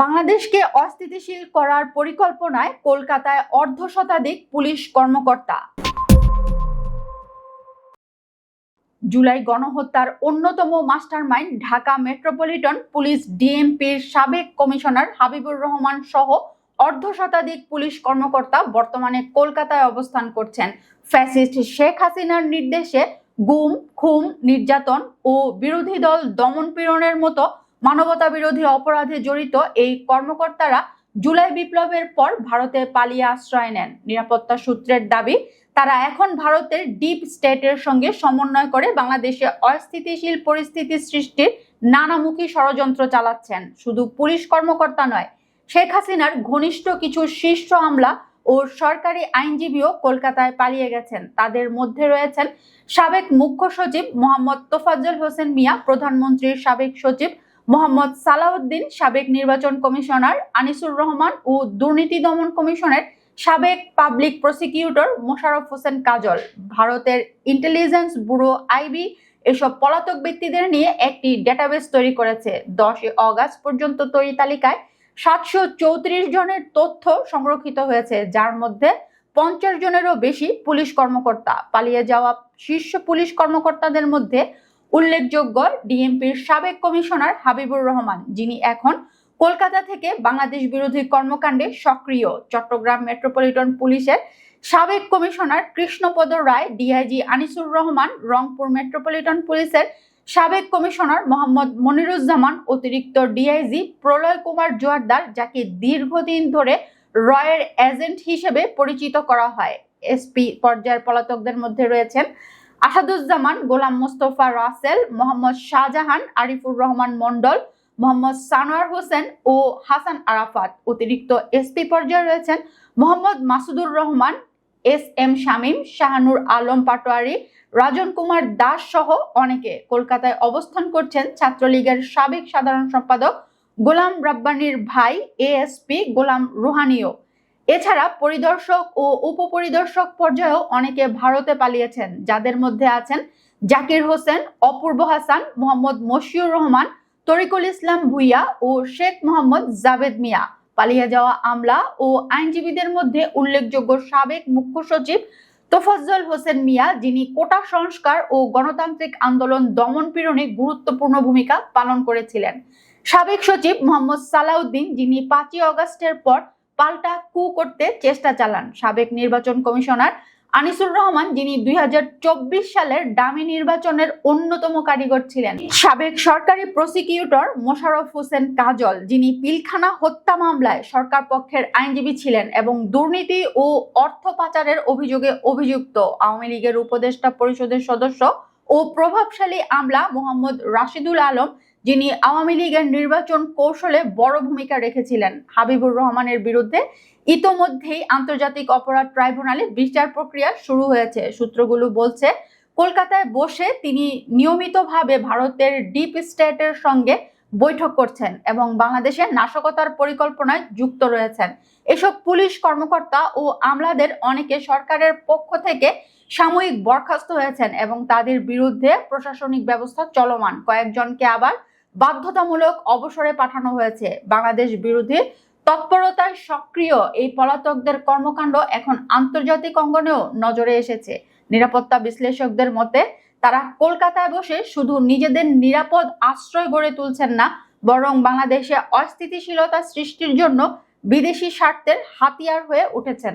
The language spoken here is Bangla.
বাংলাদেশকে অস্থিতিশীল করার পরিকল্পনায় কলকাতায় অর্ধ শতাধিক পুলিশ কর্মকর্তা। জুলাই গণহত্যার অন্যতম মাস্টারমাইন্ড ঢাকা মেট্রোপলিটন পুলিশ ডিএমপির সাবেক কমিশনার হাবিবুর রহমান সহ অর্ধ শতাধিক পুলিশ কর্মকর্তা বর্তমানে কলকাতায় অবস্থান করছেন। ফ্যাসিস্ট শেখ হাসিনার নির্দেশে গুম খুম নির্যাতন ও বিরোধী দল দমন পীড়নের মতো মানবতা বিরোধী অপরাধে জড়িত এই কর্মকর্তারা জুলাই বিপ্লবের পর ভারতে পালিয়ে আশ্রয় নেন। নিরাপত্তা সূত্রের দাবি, তারা এখন ভারতের ডিপ স্টেটের সঙ্গে সমন্বয় করে বাংলাদেশে অস্থিতিশীল পরিস্থিতি সৃষ্টির নানামুখী ষড়যন্ত্র চালাচ্ছেন। শুধু পুলিশ কর্মকর্তা নয়, শেখ হাসিনার ঘনিষ্ঠ কিছু শীর্ষ আমলা ও সরকারি আইনজীবীও কলকাতায় পালিয়ে গেছেন। তাদের মধ্যে রয়েছেন সাবেক মুখ্য সচিব মোহাম্মদ তোফাজ্জল হোসেন মিয়া, প্রধানমন্ত্রীর সাবেক সচিব মোহাম্মদ সালাউদ্দিন, সাবেক নির্বাচন কমিশনার আনিসুর রহমান ও দুর্নীতি দমন কমিশনের সাবেক পাবলিক প্রসিকিউটর মোশাররফ হোসেন কাজল। ভারতের ইন্টেলিজেন্স ব্যুরো আইবি এসব পলাতক ব্যক্তিদের নিয়ে একটি ডেটাবেস তৈরি করেছে। দশই অগাস্ট পর্যন্ত তৈরি তালিকায় সাতশো চৌত্রিশ জনের তথ্য সংরক্ষিত হয়েছে, যার মধ্যে পঞ্চাশ জনেরও বেশি পুলিশ কর্মকর্তা। পালিয়ে যাওয়া শীর্ষ পুলিশ কর্মকর্তাদের মধ্যে উল্লেখযোগ্য ডিএমপির সাবেক কমিশনার হাবিবুর রহমান, যিনি এখন কলকাতা থেকে বাংলাদেশ বিরোধী কর্মকাণ্ডে সক্রিয়। চট্টগ্রাম মেট্রোপলিটন পুলিশের সাবেক commissioner Krishnapada Roy, DIG Anisur Rahman, Rangpur metropolitan পুলিশের সাবেক কমিশনার মোহাম্মদ মনিরুজ্জামান, অতিরিক্ত ডিআইজি প্রলয় কুমার জোয়ারদার, যাকে দীর্ঘদিন ধরে রয়ের এজেন্ট হিসেবে পরিচিত করা হয়। এসপি পর্যায়ের পলাতকদের মধ্যে রয়েছেন আসাদুজ্জামান, গোলাম মোস্তফা রাসেল, মোহাম্মদ শাহজাহান, আরিফুর রহমান মন্ডল মোহাম্মদ সানোয়ার হোসেন ও হাসান আরাফাত। অতিরিক্ত এসপি পর্যায়ে রয়েছেন মোহাম্মদ মাসুদুর রহমান, এস এম শামীম, শাহানুর আলম পাটোয়ারি, রাজন কুমার দাস সহ অনেকে কলকাতায় অবস্থান করছেন ছাত্রলীগের সাবেক সাধারণ সম্পাদক গোলাম রাব্বানির ভাই, এএসপি গোলাম রুহানিও। এছাড়া পরিদর্শক ও উপপরিদর্শক পর্যায়েও অনেকে ভারতে পালিয়েছেন, যাদের মধ্যে আছেন জাকির হোসেন, অপূর্ব হাসান, মোহাম্মদ মশিউর রহমান, তরিকুল ইসলাম ভুইয়া ও শেখ মোহাম্মদ জাভেদ মিয়া। পালিয়ে যাওয়া আমলা ও আইনজীবীদের মধ্যে উল্লেখযোগ্য সাবেক মুখ্য সচিব তোফাজ্জল হোসেন মিয়া, যিনি কোটা সংস্কার ও গণতান্ত্রিক আন্দোলন দমন পীড়নে গুরুত্বপূর্ণ ভূমিকা পালন করেছিলেন। সাবেক সচিব মোহাম্মদ সালাউদ্দিন, যিনি পাঁচই অগস্টের পর পাল্টা কু করতে চেষ্টা চালান সাবেক নির্বাচন কমিশনার আনিসুর রহমান, যিনি দুই হাজার চব্বিশ সালের ডামি নির্বাচনের অন্যতম কারিগর ছিলেন। সাবেক সরকারি প্রসিকিউটর মোশাররফ হোসেন কাজল, যিনি পিলখানা হত্যা মামলায় সরকার পক্ষের আইনজীবী ছিলেন এবং দুর্নীতি ও অর্থ পাচারের অভিযোগে অভিযুক্ত আওয়ামী লীগের উপদেষ্টা পরিষদের সদস্য ও প্রভাবশালী আমলা মোহাম্মদ রাশিদুল আলম যিনি আওয়ামী লীগের নির্বাচন কৌশলে বড় ভূমিকা রেখেছিলেন হাবিবুর রহমানের বিরুদ্ধে। ইতোমধ্যেই আন্তর্জাতিক অপরাধ ট্রাইব্যুনালে বিচার প্রক্রিয়া শুরু হয়েছে। সূত্রগুলো বলছে, কলকাতায় বসে তিনি নিয়মিতভাবে ভারতের ডিপ স্টেটের সঙ্গে বৈঠক করছেন এবং বাংলাদেশের নাশকতার পরিকল্পনায় যুক্ত রয়েছেন। এসব পুলিশ কর্মকর্তা ও আমলাদের অনেকে সরকারের পক্ষ থেকে সাময়িক বরখাস্ত হয়েছেন এবং তাদের বিরুদ্ধে প্রশাসনিক ব্যবস্থা চলমান। কয়েকজনকে আবার বাধ্যতামূলক অবসরে পাঠানো হয়েছে। বাংলাদেশ বিরোধী তৎপরতায় সক্রিয় এই পলাতকদের কর্মকাণ্ড এখন আন্তর্জাতিক অঙ্গনেও নজরে এসেছে। নিরাপত্তা বিশ্লেষকদের মতে, তারা কলকাতায় বসে শুধু নিজেদের নিরাপদ আশ্রয় গড়ে তুলছেন না, বরং বাংলাদেশে অস্থিতিশীলতা সৃষ্টির জন্য বিদেশি স্বার্থের হাতিয়ার হয়ে উঠেছেন।